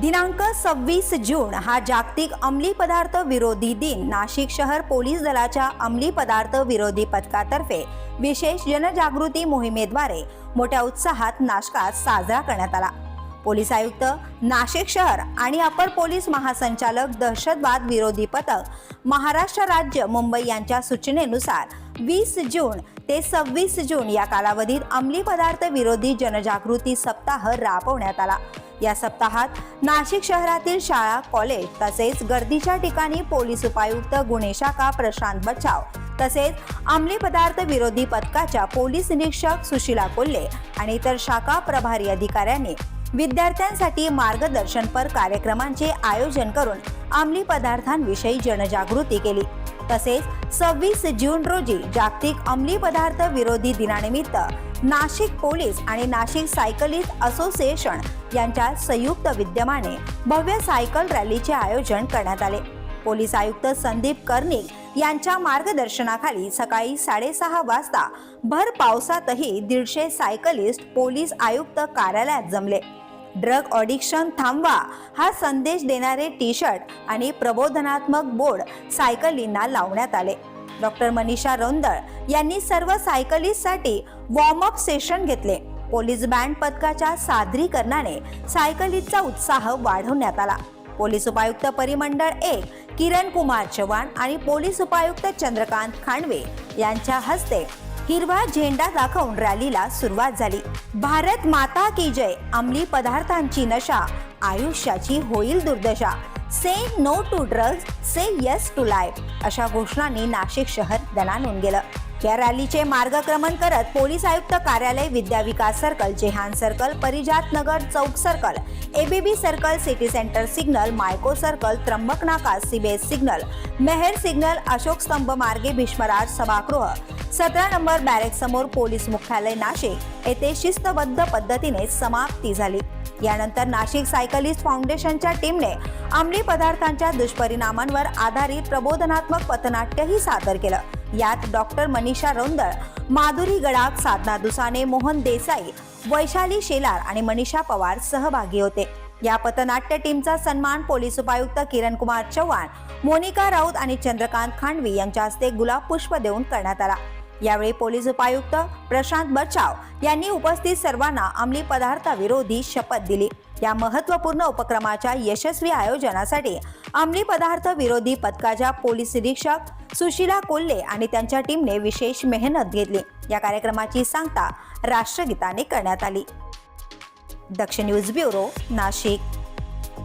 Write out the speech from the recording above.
दिनांक सव्वीस जून हा जागतिक अंमली पदार्थ विरोधी दिन. नाशिक शहर पोलीस दलाच्या अंमली पदार्थ विरोधी पथकातर्फे विशेष जनजागृती मोहिमेद्वारे मोठ्या उत्साहात नाशकात साजरा करण्यात आला. पोलीस आयुक्त नाशिक शहर आणि अपर पोलीस महासंचालक दहशतवाद विरोधी पथक महाराष्ट्र राज्य मुंबई यांच्या सूचनेनुसार वीस जून ते सव्वीस जून या कालावधीत अंमली पदार्थ विरोधी जनजागृती सप्ताह राबवण्यात आला. या सप्ताहात नाशिक शहरातील शाळा कॉलेज तसेच गर्दीच्या ठिकाणी पोलीस उपायुक्त गुन्हे शाखा प्रशांत बचाव तसेच अंमली पदार्थ विरोधी पथकाच्या पोलीस निरीक्षक सुशिला कोल्हे आणि इतर शाखा प्रभारी अधिकाऱ्यांनी विद्यार्थ्यांसाठी मार्गदर्शनपर कार्यक्रमांचे आयोजन करून अंमली पदार्थांविषयी जनजागृती केली. तसेच सव्वीस जून रोजी जागतिक अंमली पदार्थ विरोधी दिनानिमित्त नाशिक पोलीस आणि नाशिक सायकलिस्ट असोसिएशन यांच्या संयुक्त विद्यमाने भव्य सायकल रॅलीचे आयोजन करण्यात आले. पोलीस आयुक्त संदीप कर्णिक यांच्या मार्गदर्शनाखाली सकाळी साडेसहा वाजता भर पावसातही दीडशे सायकलिस्ट पोलीस आयुक्त कार्यालयात जमले. ड्रग ऑडिक्शन थांबवा हा संदेश देणारे टी शर्ट आणि प्रबोधनात्मक बोर्ड सायकलींना लावण्यात आले. डॉक्टर मनीषा रोंदळ यांनी सर्व सायकलिस्टसाठी वॉर्मअप सेशन घेतले. पोलीस बँड पथकाच्या सादरीकरणाने सायकलिस्टचा उत्साह वाढवण्यात आला. पोलीस उपायुक्त परिमंडळ एक किरण कुमार चव्हाण आणि पोलीस उपायुक्त चंद्रकांत खांडवे यांच्या हस्ते हिरवा झेंडा दाखवून रॅलीला सुरुवात झाली. भारत माता की जय अंमली पदार्थांची नशा आयुष्याची होईल दुर्दशा. Say no to drugs say yes to life अशा घोषणांनी नाशिक शहर दणानून गेलं. या रॅलीचे मार्गक्रमण करत पोलीस आयुक्त कार्यालय विद्या विकास सर्कल जेहान सर्कल परिजात नगर चौक circle ABB circle city centre signal Mico circle Trimbak Naka CBS signal Mehar signal Ashok Stambh मार्गे भीष्मराज सभागृह. सतरा नंबर बॅरेक समोर पोलीस मुख्यालय नाशिक. येथे शिस्तबद्ध पद्धतीने समाप्ती झाली. यानंतर नाशिक सायकलिस्ट फाउंडेशनच्या टीमने अंमली पदार्थांच्या दुष्परिणामांवर आधारित प्रबोधनात्मक पथनाट्यही सादर केलं. यात डॉक्टर मनीषा रोंदळ माधुरी गडाख साधना दुसाने मोहन देसाई वैशाली शेलार आणि मनीषा पवार सहभागी होते. या पथनाट्य टीमचा सन्मान पोलीस उपायुक्त किरण कुमार चव्हाण मोनिका राऊत आणि चंद्रकांत खांडवी यांच्या हस्ते गुलाब पुष्प देऊन करण्यात आला. यावेळी पोलीस उपायुक्त प्रशांत बचाव यांनी उपस्थित सर्वांना अंमली पदार्थाविरोधी शपथ दिली. या महत्त्वपूर्ण उपक्रमाच्या यशस्वी आयोजनासाठी अंमली पदार्थ विरोधी पथकाच्या पोलीस निरीक्षक सुशीला कोल्हे आणि त्यांच्या टीमने विशेष मेहनत घेतली. या कार्यक्रमाची सांगता राष्ट्रगीताने करण्यात आली. Daksh news bureau Nashik.